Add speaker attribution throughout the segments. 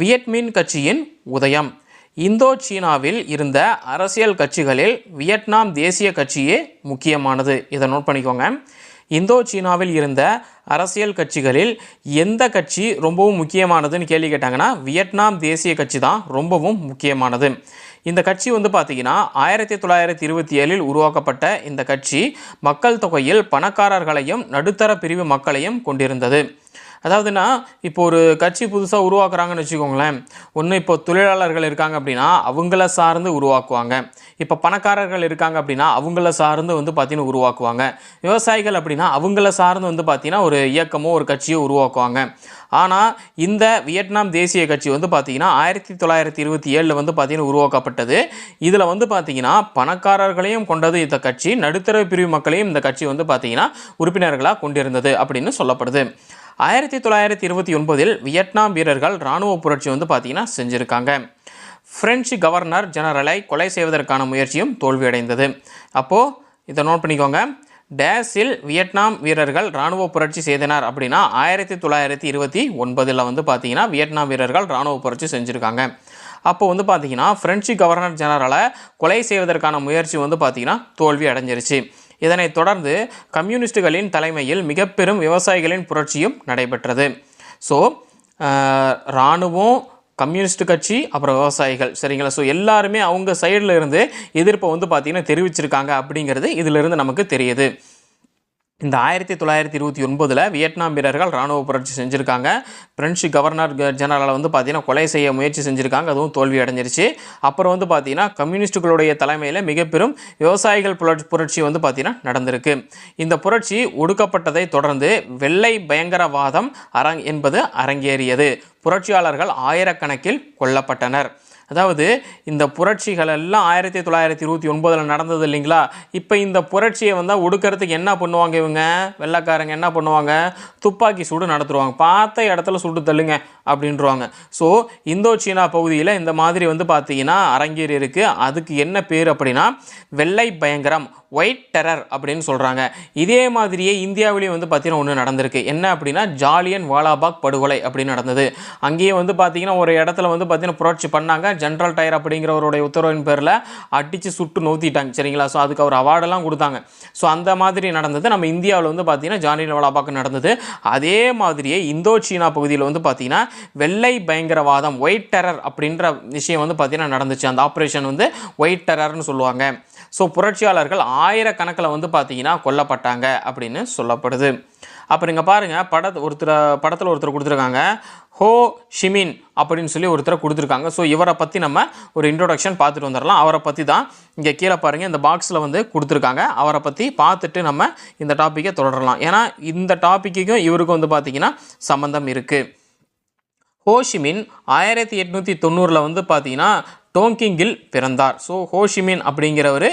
Speaker 1: Viet Minh கட்சியின் உதயம். இந்தோ சீனாவில் இருந்த அரசியல் கட்சிகளில் வியட்நாம் தேசிய கட்சியே முக்கியமானது. இதை நோட் பண்ணிக்கோங்க. இந்தோ சீனாவில் இருந்த அரசியல் கட்சிகளில் எந்த கட்சி ரொம்பவும் முக்கியமானதுன்னு கேள்வி கேட்டாங்கன்னா வியட்நாம் தேசிய கட்சி தான் ரொம்பவும் முக்கியமானது. இந்த கட்சி வந்து பார்த்திங்கன்னா ஆயிரத்தி தொள்ளாயிரத்தி இருபத்தி ஏழில் உருவாக்கப்பட்ட இந்த கட்சி மக்கள் தொகையில் பணக்காரர்களையும் நடுத்தர பிரிவு மக்களையும் கொண்டிருந்தது. அதாவதுன்னா இப்போ ஒரு கட்சி புதுசாக உருவாக்குறாங்கன்னு வச்சுக்கோங்களேன். ஒன்று இப்போ தொழிலாளர்கள் இருக்காங்க அப்படின்னா அவங்கள சார்ந்து உருவாக்குவாங்க. இப்போ பணக்காரர்கள் இருக்காங்க அப்படின்னா அவங்கள சார்ந்து வந்து பார்த்தீங்கன்னா உருவாக்குவாங்க. விவசாயிகள் அப்படின்னா அவங்கள சார்ந்து வந்து பார்த்தீங்கன்னா ஒரு இயக்கமோ ஒரு கட்சியோ உருவாக்குவாங்க. ஆனால் இந்த வியட்நாம் தேசிய கட்சி வந்து பார்த்தீங்கன்னா ஆயிரத்தி தொள்ளாயிரத்தி இருபத்தி ஏழில் வந்து பார்த்தீங்கன்னா உருவாக்கப்பட்டது. இதில் வந்து பார்த்தீங்கன்னா பணக்காரர்களையும் கொண்டது இந்த கட்சி நடுத்தர பிரிவு மக்களையும் இந்த கட்சி வந்து பார்த்தீங்கன்னா உறுப்பினர்களாக கொண்டிருந்தது அப்படின்னு சொல்லப்படுது. ஆயிரத்தி தொள்ளாயிரத்தி இருபத்தி ஒன்பதில் வியட்நாம் வீரர்கள் இராணுவ புரட்சி வந்து பார்த்தீங்கன்னா செஞ்சுருக்காங்க. ஃப்ரெஞ்சு கவர்னர் ஜெனரலை கொலை செய்வதற்கான முயற்சியும் தோல்வியடைந்தது. அப்போது இதை நோட் பண்ணிக்கோங்க. டேஸில் வியட்நாம் வீரர்கள் இராணுவ புரட்சி செய்தனர் அப்படின்னா ஆயிரத்தி தொள்ளாயிரத்தி இருபத்தி ஒன்பதில் வந்து பார்த்தீங்கன்னா வியட்நாம் வீரர்கள் இராணுவ புரட்சி செஞ்சுருக்காங்க. அப்போ வந்து பார்த்தீங்கன்னா ஃப்ரெஞ்சு கவர்னர் ஜெனரலை கொலை செய்வதற்கான முயற்சி வந்து பார்த்தீங்கன்னா தோல்வி அடைஞ்சிருச்சு. இதனைத் தொடர்ந்து கம்யூனிஸ்டுகளின் தலைமையில் மிக பெரும் விவசாயிகளின் புரட்சியும் நடைபெற்றது. ஸோ இராணுவம் கம்யூனிஸ்ட் கட்சி அப்புறம் விவசாயிகள். சரிங்களா? ஸோ எல்லாருமே அவங்க சைடில் இருந்து எதிர்ப்பை வந்து பார்த்திங்கன்னா தெரிவிச்சிருக்காங்க அப்படிங்கிறது இதிலிருந்து நமக்கு தெரியுது. இந்த ஆயிரத்தி தொள்ளாயிரத்தி இருபத்தி ஒன்பதில் வியட்நாம் வீரர்கள் இராணுவ புரட்சி செஞ்சுருக்காங்க. பிரெஞ்சு கவர்னர் ஜெனரலை வந்து பார்த்தீங்கன்னா கொலை செய்ய முயற்சி செஞ்சுருக்காங்க. அதுவும் தோல்வி அடைஞ்சிருச்சு. அப்புறம் வந்து பார்த்திங்கன்னா கம்யூனிஸ்டுகளுடைய தலைமையில் மிகப்பெரும் விவசாயிகள் புரட்சி புரட்சி வந்து பார்த்திங்கன்னா நடந்திருக்கு. இந்த புரட்சி ஒடுக்கப்பட்டதை தொடர்ந்து வெள்ளை பயங்கரவாதம் அரங் என்பது அரங்கேறியது. புரட்சியாளர்கள் ஆயிரக்கணக்கில் கொல்லப்பட்டனர். அதாவது இந்த புரட்சிகள் எல்லாம் ஆயிரத்தி தொள்ளாயிரத்தி இருபத்தி ஒன்பதில் நடந்தது இல்லைங்களா? இப்போ இந்த புரட்சியை வந்தால் ஒடுக்கிறதுக்கு என்ன பண்ணுவாங்க இவங்க? வெள்ளைக்காரங்க என்ன பண்ணுவாங்க? துப்பாக்கி சூடு நடத்துருவாங்க பார்த்த இடத்துல சுட்டு தள்ளுங்க. அப்படின்றவாங்க. ஸோ இந்தோ சீனா பகுதியில் இந்த மாதிரி வந்து பார்த்தீங்கன்னா அரங்கேறி இருக்குது அதுக்கு என்ன பேர் அப்படின்னா வெள்ளை பயங்கரம் ஒயிட் டெரர் அப்படின்னு சொல்கிறாங்க இதே மாதிரியே இந்தியாவிலேயும் வந்து பார்த்தீங்கன்னா ஒன்று நடந்திருக்கு. என்ன அப்படின்னா ஜாலியன் வாலாபாக் படுகொலை அப்படின்னு நடந்தது. அங்கேயே வந்து பார்த்தீங்கன்னா ஒரு இடத்துல வந்து பார்த்தீங்கன்னா புரட்சி பண்ணாங்க. ஜென்ரல் டயர் அப்படிங்கிறவருடைய உத்தரவின் பேரில் அடித்து சுட்டு நோத்திட்டாங்க சரிங்களா? ஸோ அதுக்கு அவர் அவார்டெல்லாம் கொடுத்தாங்க. ஸோ அந்த மாதிரி நடந்தது. நம்ம இந்தியாவில் வந்து பார்த்தீங்கன்னா ஜாலியன் வாலாபாக் நடந்தது. அதே மாதிரியே இந்தோ சீனா பகுதியில் வந்து பார்த்தீங்கன்னா வெள்ளை பயங்கரவாதம் ஒயிட் டெரர் அப்படின்ற விஷயம் வந்து பார்த்தீங்கன்னா நடந்துச்சு. அந்த ஆப்ரேஷன் வந்து ஒயிட் டெரர்னு சொல்லுவாங்க. ஸோ புரட்சியாளர்கள் ஆயிரக்கணக்கில் வந்து பார்த்தீங்கன்னா கொல்லப்பட்டாங்க அப்படின்னு சொல்லப்படுது. அப்புறம் இங்கே பாருங்கள் பட ஒருத்தர் படத்தில் ஒருத்தர் கொடுத்துருக்காங்க. ஹோ ஷிமின் அப்படின்னு சொல்லி ஒருத்தரை கொடுத்துருக்காங்க. ஸோ இவரை பற்றி நம்ம ஒரு இன்ட்ரொடக்ஷன் பார்த்துட்டு வந்துடலாம் அவரை பற்றி தான் இங்கே கீழே பாருங்கள் இந்த பாக்ஸில் வந்து கொடுத்துருக்காங்க. அவரை பற்றி பார்த்துட்டு நம்ம இந்த டாப்பிக்கை தொடரலாம். ஏன்னா இந்த டாப்பிக்குக்கும் இவருக்கும் வந்து பார்த்திங்கன்னா சம்மந்தம் இருக்குது ஹோஷிமின் ஆயிரத்தி எட்நூற்றி தொண்ணூறில் வந்து பார்த்தீங்கன்னா டோங்கிங்கில் பிறந்தார். ஸோ ஹோஷிமின் அப்படிங்கிறவர்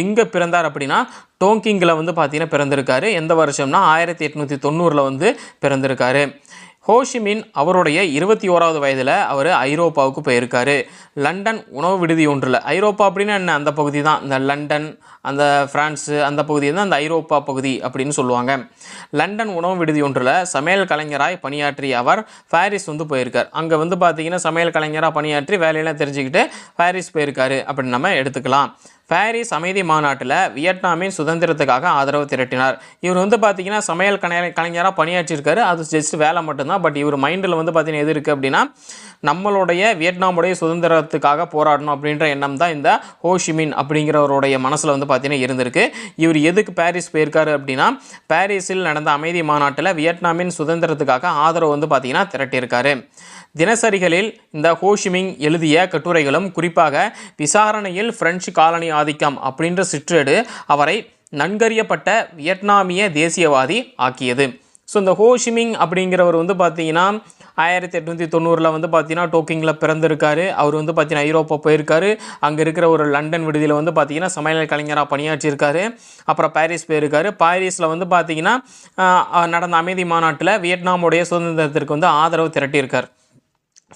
Speaker 1: எங்கே பிறந்தார் அப்படின்னா டோங்கிங்கில் வந்து பார்த்தீங்கன்னா பிறந்திருக்காரு. எந்த வருஷம்னா ஆயிரத்தி எட்நூற்றி தொண்ணூறில் வந்து பிறந்திருக்காரு. ஹோஷிமின் அவருடைய இருபத்தி ஓராவது வயதில் அவர் ஐரோப்பாவுக்கு போயிருக்காரு. லண்டன் உணவு விடுதி ஒன்றில். ஐரோப்பா அப்படின்னா என்ன? அந்த பகுதி தான். இந்த லண்டன் அந்த ஃப்ரான்ஸு அந்த பகுதி தான் அந்த ஐரோப்பா பகுதி அப்படின்னு சொல்லுவாங்க. லண்டன் உணவு விடுதி ஒன்றில் சமையல் கலைஞராய் பணியாற்றிய அவர் பாரிஸ் வந்து போயிருக்கார். அங்கே வந்து பார்த்தீங்கன்னா சமையல் கலைஞராக பணியாற்றி வேலையெல்லாம் தெரிஞ்சுக்கிட்டு பாரிஸ் போயிருக்காரு அப்படின்னு நம்ம எடுத்துக்கலாம். பாரிஸ் அமைதி மாநாட்டில் வியட்நாமின் சுதந்திரத்துக்காக ஆதரவு திரட்டினார். இவர் வந்து பார்த்தீங்கன்னா சமையல் கலை கலைஞராக பணியாற்றியிருக்காரு அது ஜஸ்ட் வேலை மட்டும்தான். பட் இவர் மைண்டில் வந்து பார்த்தீங்கன்னா எது இருக்குது அப்படின்னா நம்மளுடைய வியட்நாமுடைய சுதந்திரத்துக்காக போராடணும் அப்படின்ற எண்ணம் தான் இந்த ஹோஷிமின் அப்படிங்கிறவருடைய மனசில் வந்து பார்த்தீங்கன்னா இருந்திருக்கு. இவர் எதுக்கு பாரிஸ் போயிருக்காரு அப்படின்னா பாரிஸில் நடந்த அமைதி மாநாட்டில் வியட்நாமின் சுதந்திரத்துக்காக ஆதரவு வந்து பார்த்தீங்கன்னா திரட்டியிருக்காரு. தினசரிகளில் இந்த ஹோஷிமிங் எழுதிய கட்டுரைகளும் குறிப்பாக விசாரணையில் பிரெஞ்சு காலனி ஆதிக்கம் அப்படின்ற சிற்றேடு அவரை நன்கறியப்பட்ட வியட்நாமிய தேசியவாதி ஆக்கியது. ஸோ இந்த ஹோஷிமிங் அப்படிங்கிறவர் வந்து பார்த்தீங்கன்னா ஆயிரத்தி எட்நூற்றி தொண்ணூறில் வந்து பார்த்தீங்கன்னா டோக்கிங்கில் பிறந்திருக்காரு. அவர் வந்து பார்த்தீங்கன்னா ஐரோப்பா போயிருக்காரு. அங்கே இருக்கிற ஒரு லண்டன் விடுதியில் வந்து பார்த்தீங்கன்னா சமையல் கலைஞராக பணியாற்றியிருக்காரு. அப்புறம் பாரிஸ் போயிருக்காரு. பாரிஸில் வந்து பார்த்தீங்கன்னா நடந்த அமைதி மாநாட்டில் வியட்நாமுடைய சுதந்திரத்திற்கு வந்து ஆதரவு திரட்டியிருக்கார்.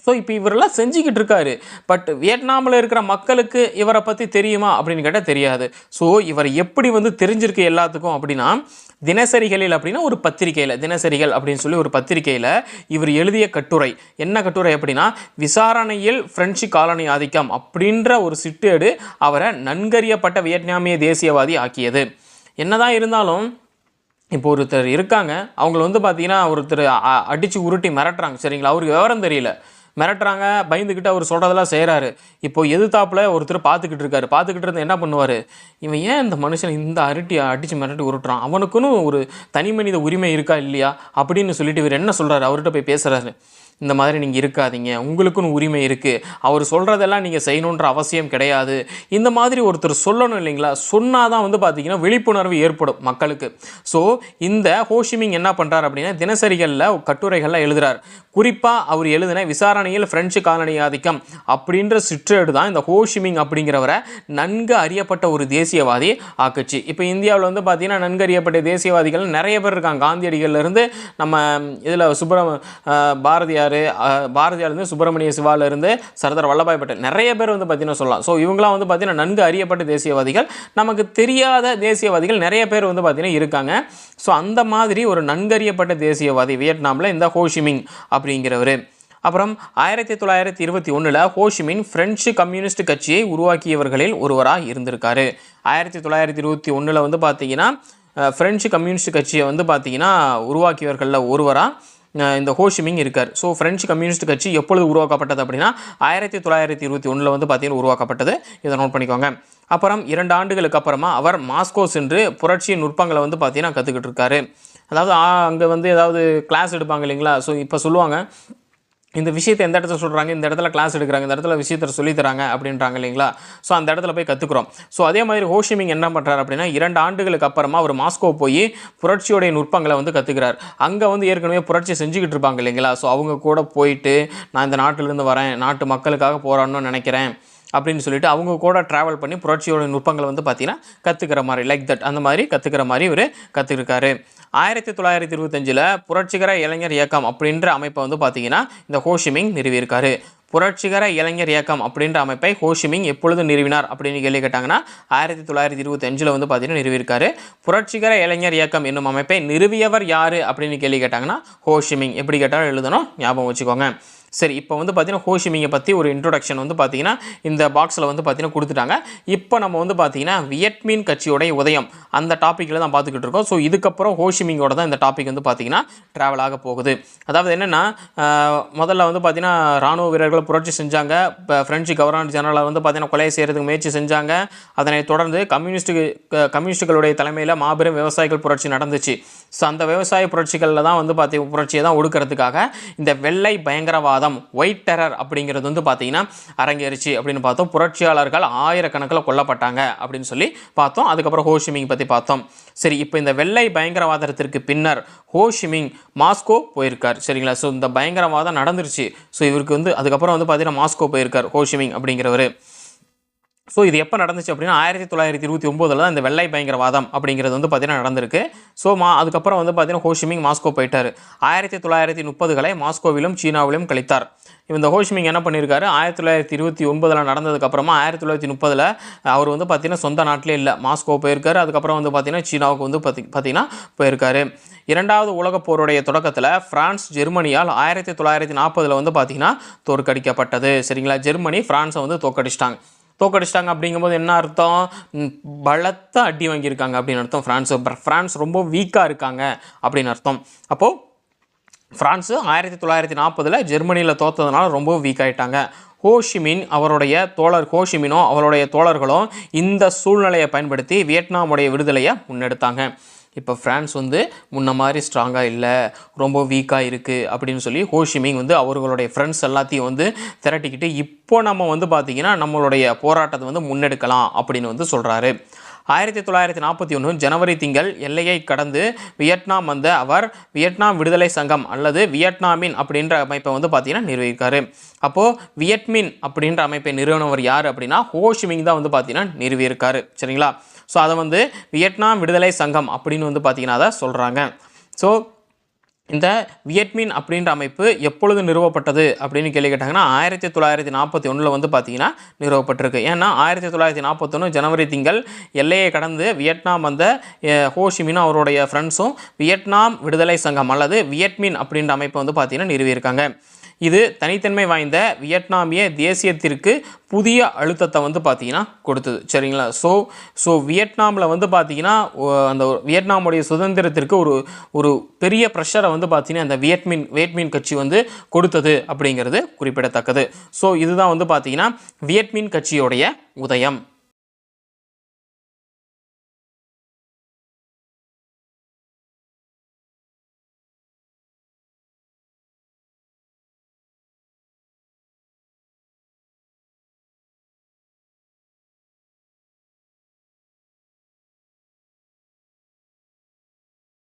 Speaker 1: ஸோ இப்போ இவரெல்லாம் செஞ்சுக்கிட்டு இருக்காரு. பட் வியட்நாமில் இருக்கிற மக்களுக்கு இவரை பற்றி தெரியுமா அப்படின்னு கேட்டால் தெரியாது. ஸோ இவர் எப்படி வந்து தெரிஞ்சிருக்கு எல்லாத்துக்கும் அப்படின்னா தினசரிகளில் அப்படின்னா ஒரு பத்திரிகையில் தினசரிகள் அப்படின்னு சொல்லி ஒரு பத்திரிகையில் இவர் எழுதிய கட்டுரை. என்ன கட்டுரை அப்படின்னா விசாரணையில் பிரெஞ்சு காலனி ஆதிக்கம் அப்படின்ற ஒரு சிட்டேடு அவரை நன்கறியப்பட்ட வியட்நாமிய தேசியவாதி ஆக்கியது. என்னதான் இருந்தாலும் இப்போ ஒருத்தர் இருக்காங்க. அவங்கள வந்து பார்த்தீங்கன்னா ஒருத்தர் அடித்து உருட்டி மிரட்டுறாங்க. சரிங்களா? அவருக்கு விவரம் தெரியல. மிரட்டுறாங்க பயந்துக்கிட்டு அவர் சொல்கிறதெல்லாம் செய்கிறாரு இப்போ எதிர்த்தாப்புல ஒருத்தர் பார்த்துக்கிட்டு இருக்காரு. பார்த்துக்கிட்டு இருந்து என்ன பண்ணுவார்? இவன் ஏன் இந்த மனுஷன் இந்த அரட்டி அடித்து மிரட்டி உருட்டுறான்? அவனுக்குன்னு ஒரு தனி மனித உரிமை இருக்கா இல்லையா? அப்படின்னு சொல்லிட்டு இவர் என்ன சொல்கிறாரு அவர்கிட்ட போய் பேசுகிறாரு இந்த மாதிரி நீங்கள் இருக்காதீங்க. உங்களுக்குன்னு உரிமை இருக்குது அவர் சொல்கிறதெல்லாம் நீங்கள் செய்யணுன்ற அவசியம் கிடையாது. இந்த மாதிரி ஒருத்தர் சொல்லணும் இல்லைங்களா? சொன்னால் தான் வந்து பார்த்தீங்கன்னா விழிப்புணர்வு ஏற்படும் மக்களுக்கு. ஸோ இந்த ஹோஷிமிங் என்ன பண்ணுறார் அப்படின்னா தினசரிகளில் கட்டுரைகள்லாம் எழுதுகிறார் குறிப்பாக அவர் எழுதின விசாரணையில் பிரெஞ்சு காலனி ஆதிக்கம் அப்படின்ற சிற்றேடு தான் இந்த ஹோஷிமிங் அப்படிங்கிறவரை நன்கு அறியப்பட்ட ஒரு தேசியவாதி ஆக்குச்சு. இப்போ இந்தியாவில் வந்து பார்த்தீங்கன்னா நன்கு அறியப்பட்ட தேசியவாதிகள் நிறைய பேர் இருக்காங்க. காந்தியடிகள்லேருந்து நம்ம இதில் சுப்பிரம பாரதியார் பாரதியார் பாரதியார்லேருந்து சுப்பிரமணிய சிவாலேருந்து சர்தார் வல்லபாய் பட்டேல். நிறைய பேர் வந்து பார்த்தீங்கன்னா சொல்லலாம். ஸோ இவங்களாம் வந்து பார்த்தீங்கன்னா நன்கு அறியப்பட்ட தேசியவாதிகள். நமக்கு தெரியாத தேசியவாதிகள் நிறைய பேர் வந்து பார்த்தீங்கன்னா இருக்காங்க. ஸோ அந்த மாதிரி ஒரு நன்கறியப்பட்ட தேசியவாதி வியட்நாமில் இந்த ஹோஷிமிங் அப்படிங்கிறவர். அப்புறம் ஆயிரத்தி தொள்ளாயிரத்தி இருபத்தி ஒன்றில் ஹோஷிமின் ஃப்ரெஞ்சு கம்யூனிஸ்ட் கட்சியை உருவாக்கியவர்களில் ஒருவராக இருந்திருக்காரு. ஆயிரத்தி தொள்ளாயிரத்தி இருபத்தி ஒன்றில் வந்து பார்த்தீங்கன்னா ஃப்ரெஞ்சு கம்யூனிஸ்ட் கட்சியை வந்து பார்த்தீங்கன்னா உருவாக்கியவர்களில் ஒருவராக இந்த ஹோஷிமிங் இருக்கார். ஸோ ஃப்ரெஞ்சு கம்யூனிஸ்ட் கட்சி எப்பொழுது உருவாக்கப்பட்டது அப்படின்னா ஆயிரத்தி தொள்ளாயிரத்தி இருபத்தி ஒன்றில் வந்து பார்த்தீங்கன்னா உருவாக்கப்பட்டது. இதை நோட் பண்ணிக்கோங்க. அப்புறம் இரண்டு ஆண்டுகளுக்கு அப்புறமா அவர் மாஸ்கோ சென்று புரட்சியின் நுட்பங்களை வந்து பார்த்தீங்கன்னா கற்றுக்கிட்டு இருக்காரு. அதாவது அங்கே வந்து ஏதாவது கிளாஸ் எடுப்பாங்க இல்லைங்களா? ஸோ இப்போ சொல்லுவாங்க இந்த விஷயத்தை எந்த இடத்துல சொல்கிறாங்க இந்த இடத்துல கிளாஸ் எடுக்கிறாங்க. இந்த இடத்துல விஷயத்தை சொல்லித்தராங்க அப்படின்றாங்க இல்லைங்களா? ஸோ அந்த இடத்துல போய் கற்றுக்குறோம் ஸோ அதே மாதிரி ஹோஷிமிங் என்ன பண்ணுறாரு அப்படின்னா இரண்டு ஆண்டுகளுக்கு அப்புறமா அவர் மாஸ்கோ போய் புரட்சியோடைய நுட்பங்களை வந்து கற்றுக்கிறார் அங்கே வந்து ஏற்கனவே புரட்சி செஞ்சுக்கிட்டு இருப்பாங்க இல்லைங்களா? ஸோ அவங்க கூட போயிட்டு நான் இந்த நாட்டிலேருந்து வரேன். நாட்டு மக்களுக்காக போராடணும்னு நினைக்கிறேன். அப்படின்னு சொல்லிட்டு அவங்க கூட ட்ராவல் பண்ணி புரட்சியோட நுட்பங்களை வந்து பார்த்தீங்கன்னா கற்றுக்கிற மாதிரி லைக் தட் அந்த மாதிரி கற்றுக்கிற மாதிரி இவர் கற்றுருக்காரு ஆயிரத்தி தொள்ளாயிரத்தி இருபத்தஞ்சில் புரட்சிகர இளைஞர் இயக்கம் அப்படின்ற அமைப்பை வந்து பார்த்தீங்கன்னா இந்த ஹோஷிமிங் நிறுவியிருக்காரு. புரட்சிகர இளைஞர் இயக்கம் அப்படின்ற அமைப்பை ஹோஷிமிங் எப்பொழுது நிறுவினார் அப்படின்னு கேள்வி கேட்டாங்கன்னா ஆயிரத்தி தொள்ளாயிரத்தி இருபத்தஞ்சில் வந்து பார்த்தீங்கன்னா நிறுவியிருக்காரு. புரட்சிகர இளைஞர் இயக்கம் என்னும் அமைப்பை நிறுவியவர் யார் அப்படின்னு கேள்வி கேட்டாங்கன்னா ஹோஷிமிங் எப்படி கேட்டாலும் எழுதணும் ஞாபகம் வச்சுக்கோங்க. சரி இப்போ வந்து பார்த்தீங்கன்னா ஹோஷிமிங்கை பற்றி ஒரு இன்ட்ரொடக்ஷன் வந்து பார்த்தீங்கன்னா இந்த பாக்ஸில் வந்து பார்த்தீங்கன்னா கொடுத்துட்டாங்க. இப்போ நம்ம வந்து பார்த்தீங்கன்னா வியட்மின் கட்சியோடைய உதயம் அந்த டாப்பிக்கில் தான் பார்த்துக்கிட்டு இருக்கோம். ஸோ இதுக்கப்புறம் ஹோஷிமிங்கோட தான் இந்த டாபிக் வந்து பார்த்தீங்கன்னா ட்ராவல் ஆக போகுது. அதாவது என்னென்னா முதல்ல வந்து பார்த்தீங்கன்னா ராணுவ வீரர்களை புரட்சி செஞ்சாங்க. இப்போ ஃப்ரெஞ்சு கவர்னர் ஜெனரலை வந்து பார்த்தீங்கன்னா கொலை செய்கிறதுக்கு முயற்சி செஞ்சாங்க. அதனை தொடர்ந்து கம்யூனிஸ்ட் கம்யூனிஸ்டுகளுடைய தலைமையில் மாபெரும் விவசாயிகள் புரட்சி நடந்துச்சு. ஸோ அந்த விவசாய புரட்சிகளில் தான் வந்து பார்த்தி புரட்சியை தான் ஒடுக்கிறதுக்காக இந்த வெள்ளை பயங்கரவாதம் ஒயிட் டெரர் அப்படிங்கிறது வந்து பார்த்தீங்கன்னா அரங்கேறிச்சு அப்படின்னு பார்த்தோம். புரட்சியாளர்கள் ஆயிரக்கணக்கில் கொல்லப்பட்டாங்க அப்படின்னு சொல்லி பார்த்தோம். அதுக்கப்புறம் ஹோஷிமிங் பற்றி பார்த்தோம். சரி இப்போ இந்த வெள்ளை பயங்கரவாதத்திற்கு பின்னர் ஹோஷிமிங் மாஸ்கோ போயிருக்கார். சரிங்களா? ஸோ இந்த பயங்கரவாதம் நடந்துருச்சு. ஸோ இவருக்கு வந்து அதுக்கப்புறம் வந்து பார்த்தீங்கன்னா மாஸ்கோ போயிருக்கார் ஹோஷிமிங் அப்படிங்கிறவர். ஸோ இது எப்போ நடந்துச்சு அப்படின்னா ஆயிரத்தி தொள்ளாயிரத்தி இருபத்தி ஒம்போதில் தான் இந்த வெள்ளை பயங்கரவாதம் அப்படிங்கிறது வந்து பார்த்தீங்கன்னா நடந்திருக்கு. ஸோ மா அதுக்கப்புறம் வந்து பார்த்தீங்கன்னா ஹோஷிமிங் மாஸ்கோ போயிட்டார். ஆயிரத்தி தொள்ளாயிரத்தி முப்பதுகளை மாஸ்கோவிலும் சீனாவிலும் கழித்தார். இந்த ஹோஷிமிங் என்ன பண்ணியிருக்காரு ஆயிரத்தி தொள்ளாயிரத்தி இருபத்தி ஒன்பதில் நடந்ததுக்கப்புறமா ஆயிரத்தி தொள்ளாயிரத்தி முப்பதில் அவர் வந்து பார்த்தீங்கன்னா சொந்த நாட்டிலே இல்லை. மாஸ்கோ போயிருக்காரு. அதுக்கப்புறம் வந்து பார்த்தீங்கன்னா சீனாவுக்கு வந்து பார்த்தி பார்த்தீங்கன்னா போயிருக்காரு. இரண்டாவது உலகப் போருடைய தொடக்கத்தில் பிரான்ஸ் ஜெர்மனியால் ஆயிரத்தி தொள்ளாயிரத்தி நாற்பதில் வந்து பார்த்தீங்கன்னா தோற்கடிக்கப்பட்டது. சரிங்களா? ஜெர்மனி ஃப்ரான்ஸை வந்து தோற்கடிச்சிட்டாங்க. தோக்கடிச்சிட்டாங்க அப்படிங்கும்போது என்ன அர்த்தம்? பலத்த அடி வாங்கியிருக்காங்க அப்படின்னு அர்த்தம். ஃப்ரான்ஸ் ஃப்ரான்ஸ் ரொம்ப வீக்காக இருக்காங்க அப்படின்னு அர்த்தம். அப்போது ஃப்ரான்ஸு ஆயிரத்தி தொள்ளாயிரத்தி நாற்பதில் ஜெர்மனியில் தோத்ததுனால ரொம்ப வீக் ஹோஷிமின் அவருடைய தோழர் ஹோஷிமினோ அவருடைய தோழர்களும் இந்த சூழ்நிலையை பயன்படுத்தி வியட்நாமுடைய விடுதலையை முன்னெடுத்தாங்க. இப்போ ஃப்ரான்ஸ் வந்து முன்ன மாதிரி ஸ்ட்ராங்காக இல்லை ரொம்ப வீக்காக இருக்குது அப்படின்னு சொல்லி ஹோஷிமிங் வந்து அவர்களுடைய ஃப்ரெண்ட்ஸ் எல்லாத்தையும் வந்து திரட்டிக்கிட்டு இப்போ நம்ம வந்து பார்த்திங்கன்னா நம்மளுடைய போராட்டத்தை வந்து முன்னெடுக்கலாம் அப்படின்னு வந்து சொல்கிறாரு ஆயிரத்தி தொள்ளாயிரத்தி நாற்பத்தி ஒன்று ஜனவரி திங்கள் எல்லையை கடந்து வியட்நாம் வந்த அவர் வியட்நாம் விடுதலை சங்கம் அல்லது வியட்நாமின் அப்படின்ற அமைப்பை வந்து பார்த்தீங்கன்னா நிறுவியிருக்காரு. அப்போது வியட்மின் அப்படின்ற அமைப்பை நிறுவனவர் யார் அப்படின்னா ஹோஷிமிங் தான் வந்து பார்த்தீங்கன்னா நிறுவியிருக்காரு. சரிங்களா? ஸோ அதை வந்து வியட்நாம் விடுதலை சங்கம் அப்படின்னு வந்து பார்த்தீங்கன்னா அதை சொல்கிறாங்க ஸோ இந்த வியட்மின் அப்படின்ற அமைப்பு எப்பொழுது நிறுவப்பட்டது அப்படின்னு கேள்வி கேட்டாங்கன்னா ஆயிரத்தி தொள்ளாயிரத்தி நாற்பத்தி ஒன்றில் வந்து பார்த்தீங்கன்னா நிறுவப்பட்டிருக்கு. ஏன்னா ஆயிரத்தி தொள்ளாயிரத்தி நாற்பத்தொன்று ஜனவரி திங்கள் எல்லையை கடந்து வியட்நாம் வந்த ஹோஷிமின் ஹோஷிமினும் அவருடைய ஃப்ரெண்ட்ஸும் வியட்நாம் விடுதலை சங்கம் அல்லது வியட்மின் அப்படின்ற அமைப்பை வந்து பார்த்தீங்கன்னா நிறுவியிருக்காங்க. இது தனித்தன்மை வாய்ந்த வியட்நாமிய தேசியத்திற்கு புதிய அழுத்தத்தை வந்து பார்த்தீங்கன்னா கொடுத்தது. சரிங்களா? ஸோ ஸோ வியட்நாமில் வந்து பார்த்தீங்கன்னா அந்த வியட்நாமுடைய சுதந்திரத்திற்கு ஒரு ஒரு பெரிய ப்ரெஷரை வந்து பார்த்தீங்கன்னா அந்த வியட்மின் வியட்மின் கட்சி வந்து கொடுத்தது அப்படிங்கிறது குறிப்பிடத்தக்கது. ஸோ இதுதான் வந்து பார்த்தீங்கன்னா வியட்மின் கட்சியோடைய உதயம்.